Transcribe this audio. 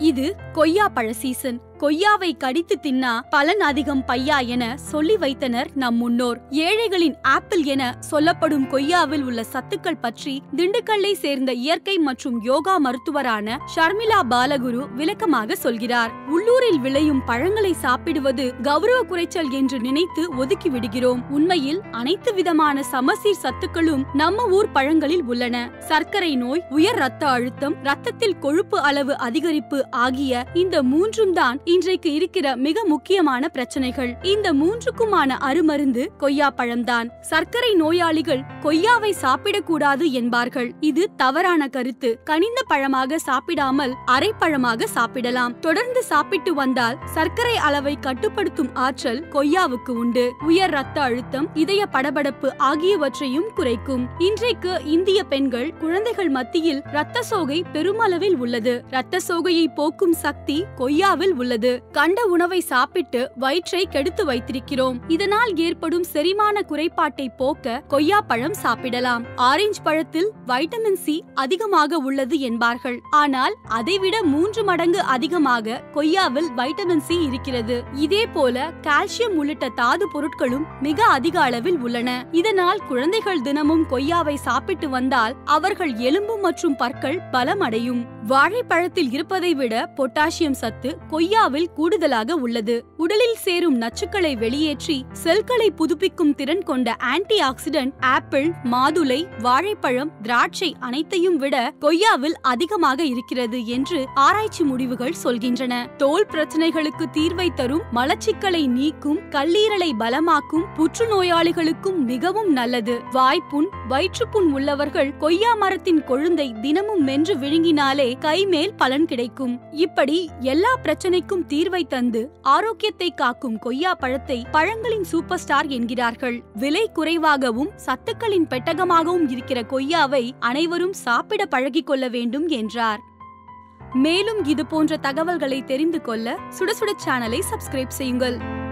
இது கொய்யா பழ சீசன் கொய்யாவை கடித்து தின்னா பலன் அதிகம் பையா என சொல்லி வைத்தனர் நம் முன்னோர். ஏழைகளின் ஆப்பிள் என சொல்லப்படும் கொய்யாவில் உள்ள சத்துக்கள் பற்றி திண்டுக்கல்லை சேர்ந்த இயற்கை மற்றும் யோகா மருத்துவரான ஷர்மிளா பாலகுரு விளக்கமாக சொல்கிறார். உள்ளூரில் விளையும் பழங்களை சாப்பிடுவது கௌரவ குறைச்சல் என்று நினைத்து ஒதுக்கி விடுகிறோம். உண்மையில் அனைத்து விதமான சமசீர் சத்துக்களும் நம்ம ஊர் பழங்களில் உள்ளன. சர்க்கரை நோய் உயர் ரத்த அழுத்தம் ரத்தத்தில் கொழுப்பு அளவு அதிகரிப்பு ஆகிய இந்த மூன்றும் தான் இன்றைக்கு இருக்கிற மிக முக்கியமான பிரச்சனைகள். இந்த மூன்றுக்குமான அருமருந்து கொய்யா பழம்தான் சர்க்கரை நோயாளிகள் கொய்யாவை சாப்பிடக்கூடாது என்பார்கள். இது தவறான கருத்து. கனிந்த பழமாக சாப்பிடாமல் அரைப்பழமாக சாப்பிடலாம். தொடர்ந்து சாப்பிட்டு வந்தால் சர்க்கரை அளவை கட்டுப்படுத்தும் ஆற்றல் கொய்யாவுக்கு உண்டு. உயர் ரத்த அழுத்தம் இதய படபடப்பு ஆகியவற்றையும் குறைக்கும். இன்றைக்கு இந்திய பெண்கள் குழந்தைகள் மத்தியில் ரத்த சோகை பெருமளவில் உள்ளது. ரத்த சோகையை போக்கும் சக்தி கொய்யாவில் உள்ளது. கண்ட உணவை சாப்பிட்டு வயிற்றை கெடுத்து வைத்திருக்கிறோம். இதனால் ஏற்படும் செரிமான குறைபாட்டை போக்க கொய்யா பழம் சாப்பிடலாம். ஆரஞ்சு பழத்தில் வைட்டமின் சி அதிகமாக உள்ளது என்பார்கள். ஆனால் அதைவிட மூன்று மடங்கு அதிகமாக கொய்யாவில் வைட்டமின் சி இருக்கிறது. இதே போல கால்சியம் உள்ளிட்ட தாது பொருட்களும் மிக அதிக அளவில் உள்ளன. இதனால் குழந்தைகள் தினமும் கொய்யாவை சாப்பிட்டு வந்தால் அவர்கள் எலும்பு மற்றும் பற்கள் பலமடையும். வாழைப்பழத்தில் இருப்பதை விட பொட்டாசியம் சத்து கொய்யாவில் கூடுதலாக உள்ளது. உடலில் சேரும் நச்சுக்களை வெளியேற்றி செல்களை புதுப்பிக்கும் திறன் கொண்ட ஆன்டி ஆக்சிடென்ட் ஆப்பிள் மாதுளை வாழைப்பழம் திராட்சை அனைத்தையும் விட கொய்யாவில் அதிகமாக இருக்கிறது என்று ஆராய்ச்சி முடிவுகள் சொல்கின்றன. தோல் பிரச்சனைகளுக்கு தீர்வை தரும் மலச்சிக்கலை நீக்கும் கல்லீரலை பலமாக்கும் புற்றுநோயாளிகளுக்கும் மிகவும் நல்லது. வாய்ப்புண் வயிற்றுப்புண் உள்ளவர்கள் கொய்யா மரத்தின் கொழுந்தை தினமும் மென்று விழுங்கினாலே கைமேல் பலன் கிடைக்கும். இப்படி எல்லா பிரச்சனைக்கும் தீர்வை தந்து ஆரோக்கியத்தை காக்கும் கொய்யா பழத்தை பழங்களின் சூப்பர் ஸ்டார் என்கிறார்கள். விலை குறைவாகவும் சத்துக்களின் பெட்டகமாகவும் இருக்கிற கொய்யாவை அனைவரும் சாப்பிட பழகிக் கொள்ள வேண்டும் என்றார். மேலும் இது போன்ற தகவல்களை தெரிந்து கொள்ள சுட சுட சேனலை சப்ஸ்கிரைப் செய்யுங்கள்.